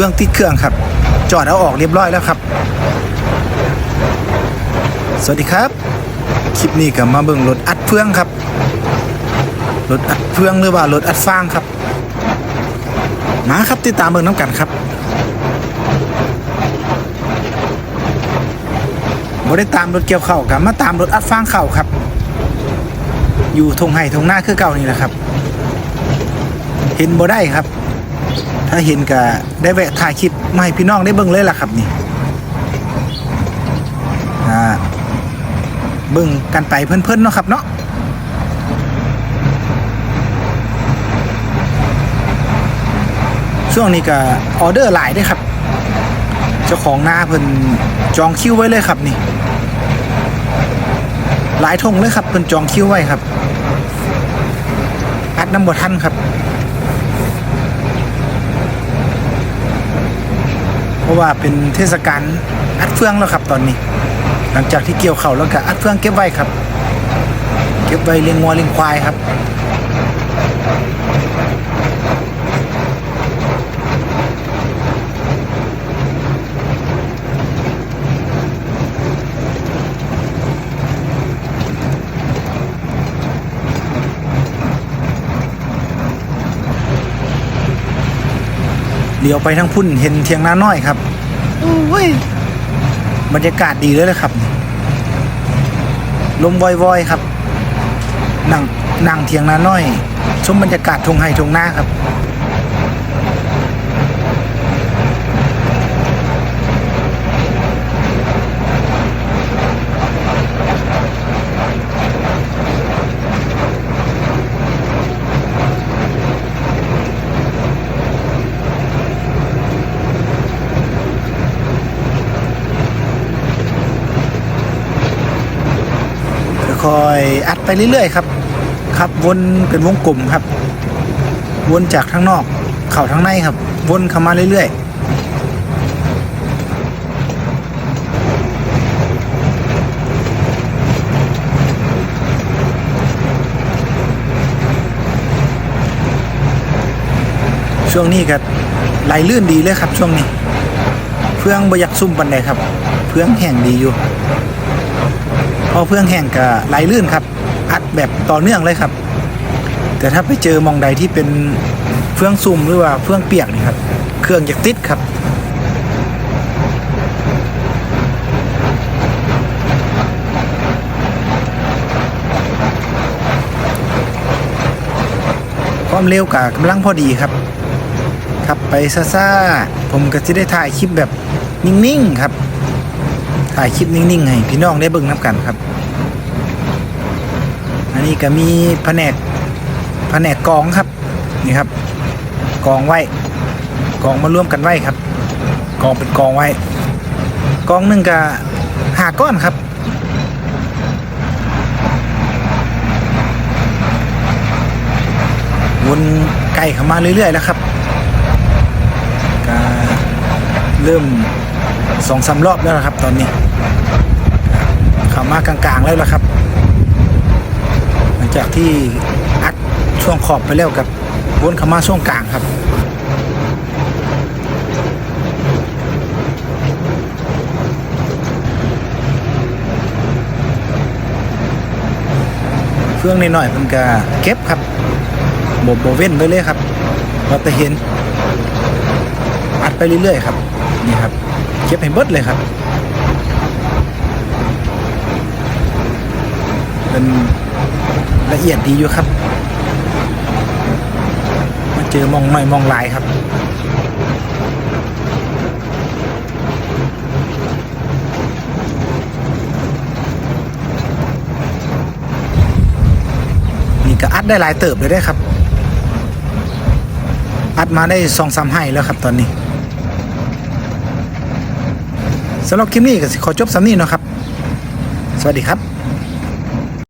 รื่อง ติดเครื่องครับ จอดเอาออกเรียบร้อยแล้วครับ สวัสดีครับ คลิปนี้ก็มาเบิ่งรถอัดเฟืองครับ รถอัดเฟืองหรือว่ารถอัดฟางครับ มาครับติดตามเบิ่งน้ำกันครับบ่ได้ตามรถเกี่ยวเข้ากับมาตามรถอัดฟางเข้าครับ อยู่ทงไห่ทงหน้าคือเก่านี่แหละครับ เห็นบ่ได้ครับ ถ้าเห็นก็ได้แวะถ่ายคลิปมาให้พี่น้องได้เบิ่งเลยล่ะครับนี่อ่าเบิ่งกันไปเพิ่อนๆเนาะครับเนาะช่วงนี้ก็ออเดอร์หลายด้วยครับ เจ้าของหน้าเพิ่นจองคิวไว้เลยครับนี่ หลายทงเลยครับเพิ่นจองคิวไว้ครับอัดน้ำบ่ทันครับ เพ ราะว่าเป็นเทศกาลอัดเฟืองแล้วครับตอนนี้ หลังจากที่เกี่ยวเข่าแล้วก็อัดเฟืองเก็บไว้ครับ เก็บไว้เลี้ยงงัวเลี้ยงควายครับ เลี้ยวไปทั้งพุ่นเห็นเทียงนาน้อยครับโอ้ยบรรยากาศดีเลยนะครับ ลมวอยๆครับนั่งนั่งเทียงนาน้อย ชมบรรยากาศทงไฮทงหน้าครับ ค่อยๆอัดไปเรื่อยๆครับครับวนเป็นวงกลมครับ วนจากข้างนอก เข้าทางในครับ วนเข้ามาเรื่อยๆช่วงนี้ก็ไหลลื่นดีเลยครับช่วงนี้ เพื่องบยักซุ่มปันใดครับ เพื่องแห่งดีอยู่ อเพื่องแห้งก็ไหลลื่นครับ อัดแบบต่อเนื่องเลยครับ แต่ถ้าไปเจอมองใดที่เป็นเฟื่องซุ่มหรือว่าเฟื่องเปียกนี่ครับ เครื่องจะติดครับความเร็วกับกำลังพอดีครับขับไปซ่าๆผมก็จะได้ถ่ายคลิปแบบนิ่งๆครับ ถ่ายคลิปนิ่งๆให้พี่น้องได้เบิ่งน้ำกันครับ อันนี้ก็มีแผนกแผนกกองครับนี่ครับกองไว้กองมาร่วมกันไว้ครับ กองเป็นกองไว้ กองหนึ่งก็หาก้อนครับวนไก่เข้ามาเรื่อยๆแล้วครับก็เริ่ม สองสามรอบแล้วนะครับ ตอนนี้เขามากลางๆแล้วละครับ หลังจากที่อัดช่วงขอบไปแล้วกับวนเขามาช่วงกลางครับเฟื่องนิดหน่อยมันก็เก็บครับโบโบเว้นไปเลยครับเราจะเห็นอัดไปเรื่อยๆครับ นี่ครับ ก็บให้เบิดเลยครับเป็นละเอียดดีอยู่ครับ มาเจอมองหน่อยมองลายครับนี่ก็อัดได้หลายเติบเลยได้ครับ อัดมาได้สองสามไห้แล้วครับตอนนี้ สำหรับคลิปนี้ก็ขอจบสำนี้นะครับ สวัสดีครับ